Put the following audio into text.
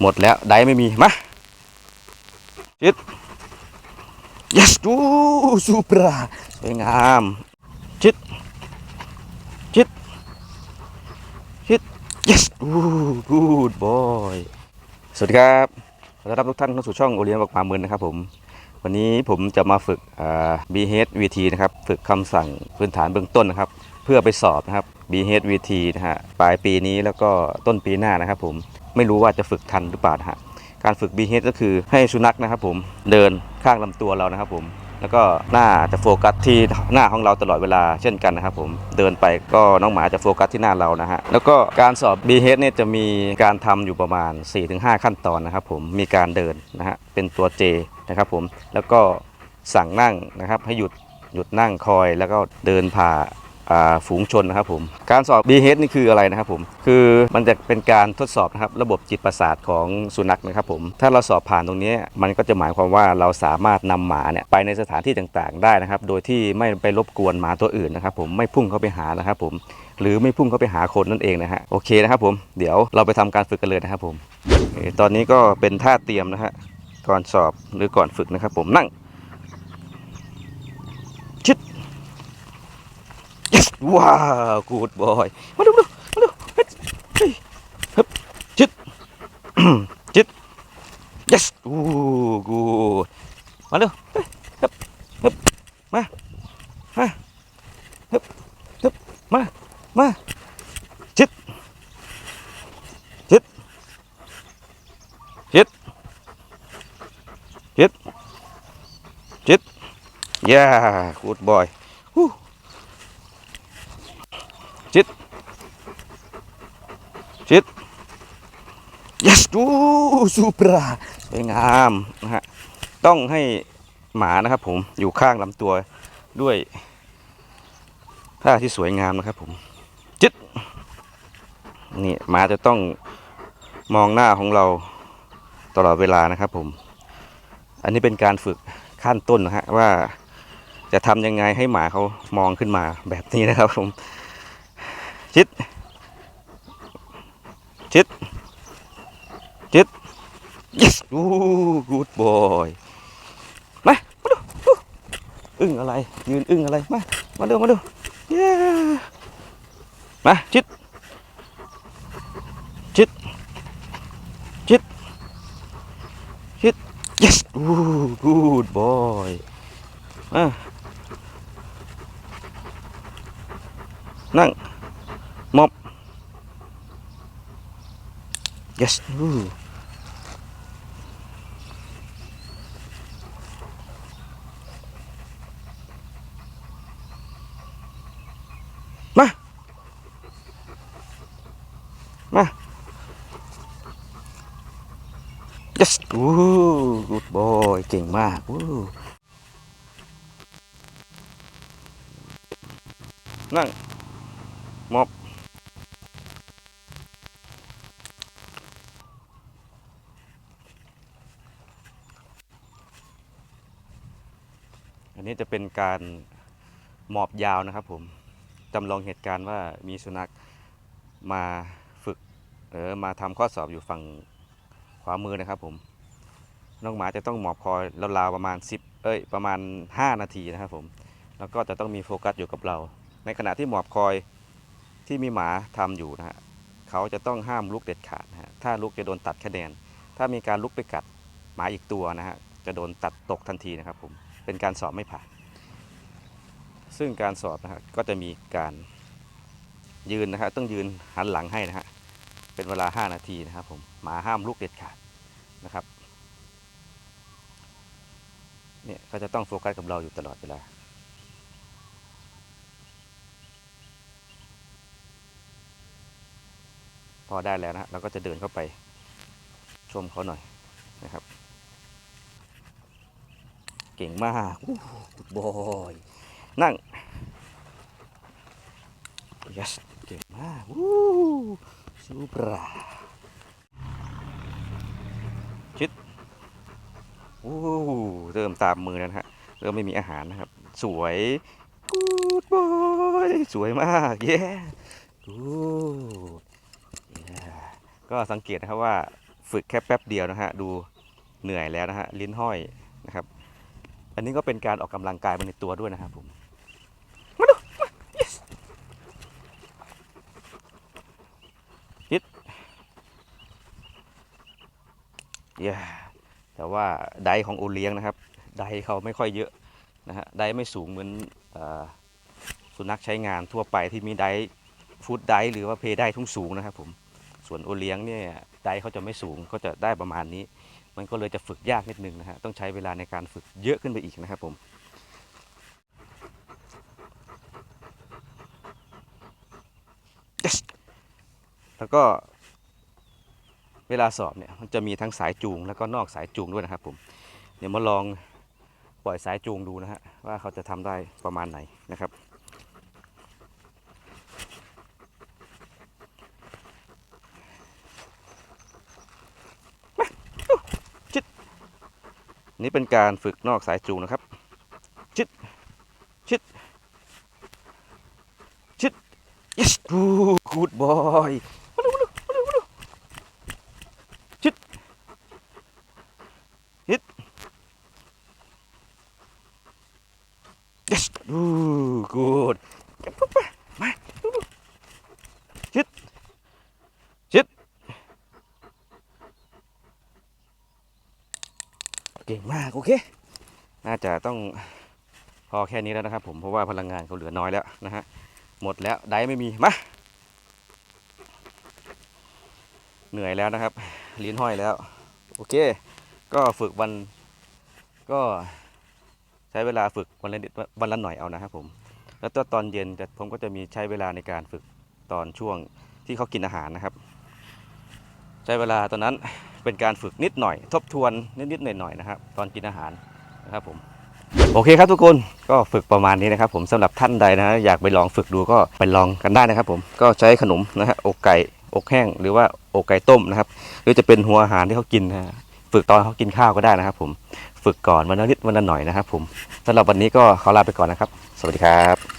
หมดแล้วได้ไม่มีมาชิด yes ดูซูปราสวยงามชิดชิดชิด yes ดู good boy สวัสดีครับขอต้อนรับทุกท่านเข้าสู่ช่องโอเลียนบอกมาเมือนนะครับผม วันนี้ผมจะมาฝึก BHVT นะครับ ฝึกคำสั่งพื้นฐานเบื้องต้นนะครับ พื่อไปสอบนะครับ BHVT นะฮะปลายปีนี้แล้วก็ต้นปีหน้านะครับผมไม่รู้ว่าจะฝึกทันหรือเปล่าฮะการฝึก BH ก็คือให้สุนัขนะครับผมเดินข้างลำตัวเรานะครับผมแล้วก็หน้าจะโฟกัสที่หน้าของเราตลอดเวลาเช่นกันนะครับผมเดินไปก็น้องหมาจะโฟกัสที่หน้าเรานะฮะแล้วก็การสอบ BH เนี่ยจะมีการทำอยู่ประมาณ 4-5 ขั้นตอนนะครับผมมีการเดินนะฮะเป็นตัว J นะครับผมแล้วก็สั่งนั่งนะครับให้หยุดหยุดนั่งคอยแล้วก็เดินผ่า ฝูงชนนะครับผมการสอบ BH นี่คืออะไรนะครับผมคือมันจะเป็นการทดสอบนะครับระบบจิตประสาทของสุนัขนะครับผมถ้าเราสอบผ่านตรงนี้มันก็จะหมายความว่าเราสามารถนำหมาเนี่ยไปในสถานที่ต่างๆ ได้นะครับ โดยที่ไม่ไปรบกวนหมาตัวอื่นนะครับผมไม่พุ่งเข้าไปหานะครับผมหรือไม่พุ่งเข้าไปหาคนนั่นเองนะฮะโอเคนะครับผมเดี๋ยวเราไปทำการฝึกกันเลยนะครับผมตอนนี้ก็เป็นท่าเตรียมนะฮะก่อนสอบหรือก่อนฝึกนะครับผมนั่ง Wow, good boy. Mà đúng, đúng, đúng. Hấp, chết, chết, Yes. Uh, good. Mà đúng. Hấp, hấp. Mà. Mà. Hấp, hấp. Mà. Mà. chết, chết, chết, chết, chết, Yeah, good boy. ชิด yes ดูซูปราสวยงามนะฮะต้องให้หมานะครับผมอยู่ข้างลำตัวด้วยท่าที่สวยงามนะครับผมจิดนี่หมาจะต้องมองหน้าของเราตลอดเวลานะครับผม อันนี้เป็นการฝึกขั้นต้นนะฮะว่าจะทำยังไงให้หมาเขามองขึ้นมาแบบนี้นะครับผม ชิด ชิดชิด yes ดู good boy มา มาดูอึ้งอะไร ยืนอึ้งอะไร มา มาดู มาดู yeah มาชิดชิดชิดชิด yes ดู good boy มานั่งมอบ yes อู้มามา yes อู้ good boy เก่งมา นี้จะเป็นการหมอบยาวนะครับผมจำลองเหตุการณ์ว่ามีสุนัขมาฝึกเออมาทำข้อสอบอยู่ฝั่งขวามือนะครับผมน้องหมาจะต้องหมอบคอยราวๆประมาณ 10 เอ้ยประมาณ 5 นาทีนะครับผม แล้วก็จะต้องมีโฟกัสอยู่กับเรา ในขณะที่หมอบคอยที่มีหมาทำอยู่นะฮะเขาจะต้องห้ามลุกเด็ดขาดนะฮะถ้าลุกจะโดนตัดคะแนน ถ้ามีการลุกไปกัดหมาอีกตัวนะฮะจะโดนตัดตกทันทีนะครับผม เป็นการสอบไม่ผ่าน ซึ่งการสอบนะฮะก็จะมีการยืนนะฮะต้องยืนหันหลังให้นะฮะเป็นเวลา 5 นาทีนะครับผมหมาห้ามลุกเด็ดขาดนะครับเนี่ยก็จะต้องโฟกัสกับเราอยู่ตลอดเวลาพอได้แล้วนะเราก็จะเดินเข้าไปชมเขาหน่อยนะครับ เก่งมากบอยนั่ง yes เก่งมากวู้ซูปราชิดวู้เริ่มตามมือแล้วนะฮะ เริ่มไม่มีอาหารนะครับ สวยกูดบอยสวยมากเย้กูดก็สังเกตนะครับว่าฝึกแค่แป๊บเดียวนะฮะ ดูเหนื่อยแล้วนะฮะ ลิ้นห้อยนะครับ อันนี้ก็เป็นการออกกำลังกายไปในตัวด้วยนะครับผมมาดูมา yes ยิดเย้แต่ว่าไดของโอเลี้ยงนะครับ ไดเขาไม่ค่อยเยอะนะฮะไดไม่สูงเหมือนอสุนัขใช้งานทั่วไปที่มีไดฟูดไดหรือว่าเพย์ไดทุ่งสูงนะครับผมส่วนโอเลี้ยงเนี่ยไดเขาจะไม่สูงก็จะได้ประมาณนี้ มันก็เลยจะฝึกยากนิดนึงนะฮะต้องใช้เวลาในการฝึกเยอะขึ้นไปอีกนะครับผมแล้วก็เวลาสอบเนี่ยมันจะมีทั้งสายจูงแล้วก็นอกสายจูงด้วยนะครับผมเดี๋ยวมาลองปล่อยสายจูงดูนะฮะว่าเขาจะทำได้ประมาณไหนนะครับ นี่เป็นการฝึกนอกสายจูงนะครับ ชิด ชิด ชิด yes กู good boy มาดูมาดูมาดูดูชิดฮิต yes กู good เก็บปุ๊บไปมาดูดูชิด ชิด เก่งมาก โอเค น่าจะต้องพอแค่นี้แล้วนะครับ ผมเพราะว่าพลังงานเขาเหลือน้อยแล้วนะฮะหมดแล้วได้ไม่มีมาเหนื่อยแล้วนะครับลิ้นห้อยแล้ว โอเค ก็ฝึกวันก็ใช้เวลาฝึกวันละวันละหน่อยเอานะครับผม แล้วตอนเย็นแต่ผมก็จะมีใช้เวลาในการฝึกตอนช่วงที่เขากินอาหารนะครับ ใช้เวลาตอนนั้น เป็นการฝึกนิดหน่อย ทบทวนนิดๆหน่อยๆนะครับตอนกินอาหารนะครับผมโอเคครับทุกคนก็ฝึกประมาณนี้นะครับผมสำหรับท่านใดนะอยากไปลองฝึกดูก็ไปลองกันได้นะครับ ผมก็ใช้ขนมนะฮะอกไก่อกแห้งหรือว่าอกไก่ต้มนะครับ หรือจะเป็นหัวอาหารที่เขากินนะฝึกตอนเขากินข้าวก็ได้นะครับ ผมฝึกก่อนวันละนิดวันละหน่อยนะครับ ผมสำหรับวันนี้ก็ขอลาไปก่อนนะครับ สวัสดีครับ